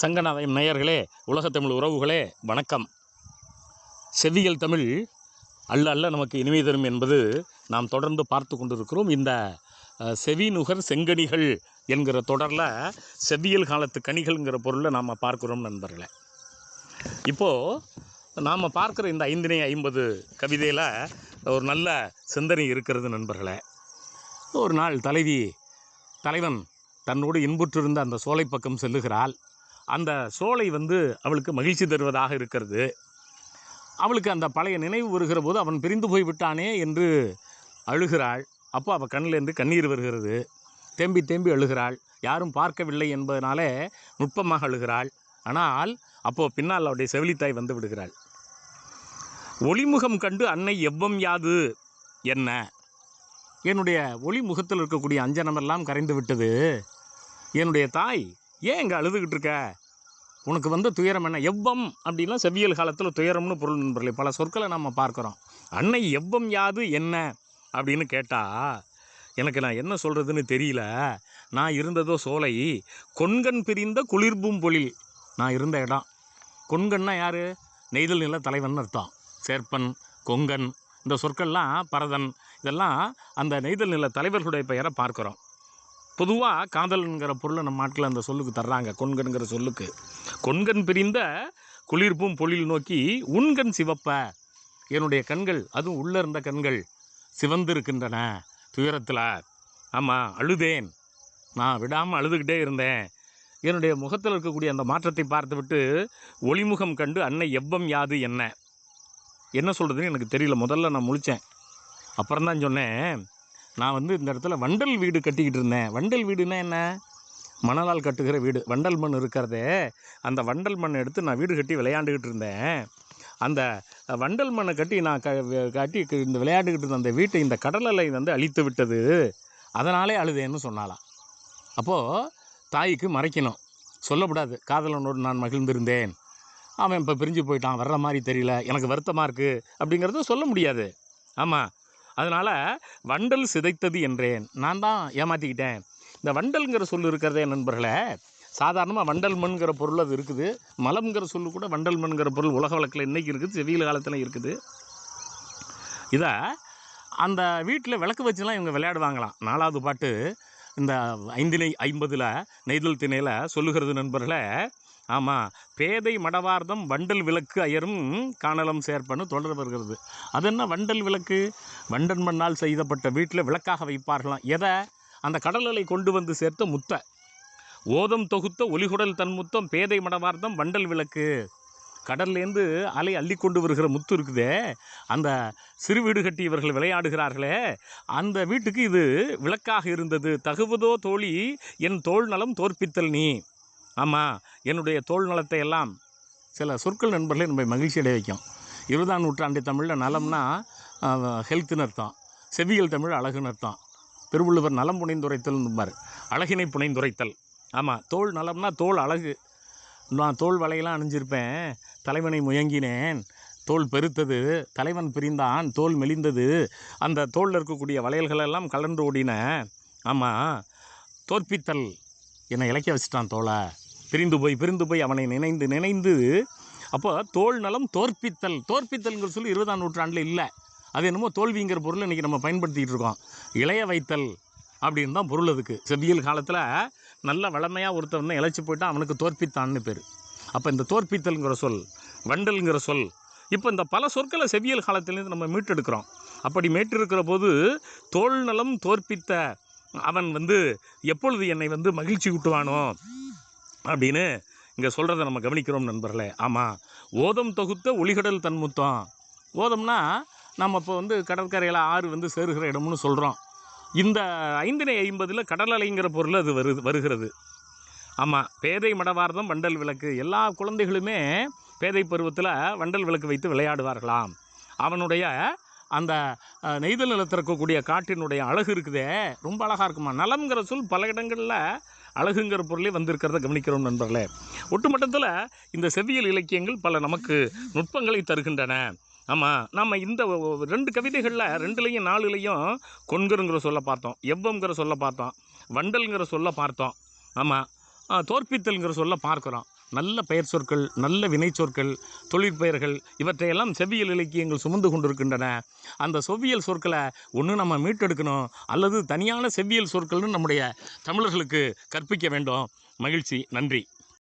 சங்கநாதயம் நேயர்களே உலகத்தமிழ் உறவுகளே வணக்கம். செவ்வியல் தமிழ் அல்ல அல்ல நமக்கு இனிமை தரும் என்பது நாம் தொடர்ந்து பார்த்து கொண்டிருக்கிறோம். இந்த செவி நுகர் செங்கனிகள் என்கிற தொடரில் செவ்வியல் காலத்து கனிகள்ங்கிற பொருளை நாம் பார்க்குறோம் நண்பர்களே. இப்போது நாம் பார்க்குற இந்த ஐந்தினை ஐம்பது கவிதையில் ஒரு நல்ல சிந்தனை இருக்கிறது நண்பர்களே. ஒரு நாள் தலைவி தலைவன் தன்னோடு இன்புற்றிருந்த அந்த சோலை பக்கம் செல்லுகிறாள். அந்த சோலை வந்து அவளுக்கு மகிழ்ச்சி தருவதாக இருக்கிறது. அவளுக்கு அந்த பழைய நினைவு வருகிற போது அவன் பிரிந்து போய் விட்டானே என்று அழுகிறாள். அப்போ அவள் கண்ணிலேருந்து கண்ணீர் வருகிறது. தேம்பி தேம்பி அழுகிறாள். யாரும் பார்க்கவில்லை என்பதனாலே நுட்பமாக அழுகிறாள். ஆனால் அப்போது பின்னால் அவருடைய செவிலித்தாய் வந்து விடுகிறாள். ஒளிமுகம் கண்டு அன்னை எவ்வம் யாது என்ன? என்னுடைய ஒளி முகத்தில் இருக்கக்கூடிய அஞ்சனமெல்லாம் கரைந்து விட்டது. என்னுடைய தாய் ஏன் இங்கே அழுதுகிட்டு இருக்க? உனக்கு வந்த துயரம் என்ன? எவ்வம் அப்படின்னா செவ்வியல் காலத்தில் துயரம்னு பொருள் நண்பர்களே பல சொற்களை நம்ம பார்க்குறோம். அன்னை எவ்வம் யாது என்ன? அப்படின்னு கேட்டால் எனக்கு நான் என்ன சொல்கிறதுன்னு தெரியல. நான் இருந்ததோ சோலை. கொன்கன் பிரிந்த குளிர்பும் பொழில். நான் இருந்த இடம். கொன்கன்னா யார்? நெய்தல் நில தலைவன் அர்த்தம். சேர்ப்பன் கொங்கன் இந்த சொற்கள்லாம் பரதன். இதெல்லாம் அந்த நெய்தல் நில தலைவர்களுடைய பெயரை பார்க்குறோம். பொதுவாக காதல்ங்கிற பொருளை நம்ம நாட்டில் அந்த சொல்லுக்கு தர்றாங்க கொன்கன்கிற சொல்லுக்கு. கொன்கன் பிரிந்த குளிர்ப்பும் பொழில் நோக்கி உண்கண் சிவப்ப? என்னுடைய கண்கள் அதுவும் உள்ளே இருந்த கண்கள் சிவந்திருக்கின்றன துயரத்தில். ஆமாம் அழுதேன். நான் விடாமல் அழுதுகிட்டே இருந்தேன். என்னுடைய முகத்தில் இருக்கக்கூடிய அந்த மாற்றத்தை பார்த்துவிட்டு ஒளிமுகம் கண்டு அன்னை எவ்வம் யாது என்ன? என்ன சொல்கிறதுன்னு எனக்கு தெரியல. முதல்ல நான் முழித்தேன் அப்புறம் தான் சொன்னேன் நான் வந்து இந்த இடத்துல வண்டல் வீடு கட்டிக்கிட்டு இருந்தேன். வண்டல் வீடுன்னா என்ன? மணலால் கட்டுகிற வீடு. வண்டல் மண் இருக்கிறதே. அந்த வண்டல் மண்ணை எடுத்து நான் வீடு கட்டி விளையாண்டுக்கிட்டு இருந்தேன். அந்த வண்டல் மண்ணை கட்டி நான் க கட்டி இந்த விளையாண்டுக்கிட்டு இருந்த அந்த வீட்டை இந்த கடல் அலை வந்து அழித்து விட்டது. அதனாலே அழுதேன்னு சொன்னாலாம் அப்போது தாய்க்கு மறைக்கணும். சொல்லக்கூடாது. காதலனோடு நான் மகிழ்ந்திருந்தேன். அவன் இப்போ பிரிஞ்சு போயிட்டான். வர்ற மாதிரி தெரியல. எனக்கு வருத்தமாக இருக்குது அப்படிங்கிறத சொல்ல முடியாது. ஆமாம் அதனால் வண்டல் சிதைத்தது என்றேன். நான் தான் ஏமாற்றிக்கிட்டேன் இந்த வண்டல்ங்கிற சொல் இருக்கிறதே நண்பர்களே சாதாரணமாக வண்டல் மண்ங்கிற பொருள் அது இருக்குது. மலம்ங்கிற சொல்லு கூட வண்டல் மண்ங்கிற பொருள் உலக வழக்கில் இன்றைக்கி இருக்குது செவியல் காலத்தில் இருக்குது. இதை அந்த வீட்டில் விளக்கு வச்சுலாம் இவங்க விளையாடுவாங்களாம். நாலாவது பாட்டு இந்த ஐந்தினை ஐம்பதில் நெய்தல் திணையில் சொல்லுகிறது நண்பர்களே ஆமாம் பேதை மடவார்தம் வண்டல் விளக்கு அயரும் காணலம் சேர்ப்பன்னு தொடர் வருகிறது அது என்ன வண்டல் விளக்கு? வண்டன் மண்ணால் செய்தப்பட்ட வீட்டில் விளக்காக வைப்பார்களாம். எதை? அந்த கடலலை கொண்டு வந்து சேர்த்த முத்தை. ஓதம் தொகுத்த ஒலிகுடல் தன் முத்தம் பேதை மடவார்த்தம் வண்டல் விளக்கு. கடல்லேருந்து அலை அள்ளி கொண்டு வருகிற முத்து இருக்குதே. அந்த சிறு வீடு கட்டி இவர்கள் விளையாடுகிறார்களே. அந்த வீட்டுக்கு இது விளக்காக இருந்தது. தகுவதோ தோழி என் தோல் நலம் தோற்பித்தல் நீ. ஆமாம் என்னுடைய தோல் நலத்தை எல்லாம் சில சொற்கள் நண்பர்களே நம்ம மகிழ்ச்சி அடைய வைக்கும். இருபதாம் நூற்றாண்டு தமிழில் நலம்னா ஹெல்த்துன்னு அர்த்தம். செவியல் தமிழ் அழகுன்னு அர்த்தம். பெருவள்ளுவர் நலம் புனைந்துரைத்தல்பார் அழகினை புனைந்துரைத்தல். ஆமாம் தோல் நலம்னா தோல் அழகு. நான் தோல் வலையெல்லாம் அணிஞ்சிருப்பேன். தலைவனை முயங்கினேன். தோல் பெருத்தது. தலைவன் பிரிந்தான். தோல் மெலிந்தது. அந்த தோளில் இருக்கக்கூடிய வளையல்களெல்லாம் கலந்து ஓடின. ஆமாம் தோற்பித்தல். என்னை இலக்கிய வச்சுட்டான் தோலை பிரிந்து போய் பிரிந்து போய் அவனை நினைந்து நினைந்து அப்போ தோல் நலம் தோற்பித்தல் தோற்பித்தல்ங்கிற சொல்லி இருபதாம் நூற்றாண்டில் இல்லை. அது என்னமோ தோல்விங்கிற பொருள் இன்றைக்கி நம்ம பயன்படுத்திகிட்டு இருக்கோம். இளைய வைத்தல் அப்படின்னு தான் பொருள் அதுக்கு. செவ்வியல் காலத்தில் நல்ல வளமையாக ஒருத்தவன் இழைச்சி போய்ட்டு அவனுக்கு தோற்பித்தான்னு பேர். அப்போ இந்த தோற்பித்தல்ங்கிற சொல் வண்டல்ங்கிற சொல் இப்போ இந்த பல சொற்களை செவ்வியல் காலத்திலேருந்து நம்ம மீட்டெடுக்கிறோம். அப்படி மீட்டிருக்கிற போது தோல் நலம் தோற்பித்த அவன் வந்து எப்பொழுது என்னை வந்து மகிழ்ச்சி ஊட்டுவானோ? அப்படின்னு இங்கே சொல்கிறத நம்ம கவனிக்கிறோம் நண்பர்களே. ஆமாம் ஓதம் தொகுத்த ஒளிகடல் தன்முத்தம் ஓதம்னா நம்ம இப்போ வந்து கடற்கரையில் ஆறு வந்து சேருகிற இடம்னு சொல்கிறோம் இந்த ஐந்தினை ஐம்பதில் கடல் அலைங்கிற பொருள் அது வருது வருகிறது. ஆமாம் பேதை மடவார்தம் வண்டல் விளக்கு. எல்லா குழந்தைகளுமே பேதை பருவத்தில் வண்டல் விளக்கு வைத்து விளையாடுவார்களாம். அவனுடைய அந்த நெய்தல் நிலத்தில் இருக்கக்கூடிய காட்டினுடைய அழகு இருக்குதே. ரொம்ப அழகாக இருக்குமா? நலம்ங்கிற சொல் பல இடங்களில் அழகுங்கிற பொருளே வந்திருக்கிறத கவனிக்கிறோம் நண்பர்களே. ஒட்டுமொத்தத்தில் இந்த செவ்வியல் இலக்கியங்கள் பல நமக்கு நுட்பங்களை தருகின்றன. ஆமாம் நம்ம இந்த ஒ- ரெண்டு கவிதைகளில் ரெண்டுலேயும் நாலுலேயும் கொன்கருங்கிற சொல்ல பார்த்தோம் எவ்வங்கிற சொல்ல பார்த்தோம் வண்டல்ங்கிற சொல்ல பார்த்தோம். ஆமாம் தோற்பித்தல்ங்கிற சொல்ல பார்க்குறோம். நல்ல பெயர் சொற்கள் நல்ல வினை சொற்கள் தொழிற்பெயர்கள் இவற்றையெல்லாம் செவ்வியல் இலக்கியங்கள் சுமந்து கொண்டிருக்கின்றன. அந்த செவ்வியல் சொற்களை ஒன்று நம்ம மீட்டெடுக்கணும் அல்லது தனியான செவ்வியல் சொற்கள்னு நம்முடைய தமிழர்களுக்கு கற்பிக்க வேண்டும். மகிழ்ச்சி. நன்றி.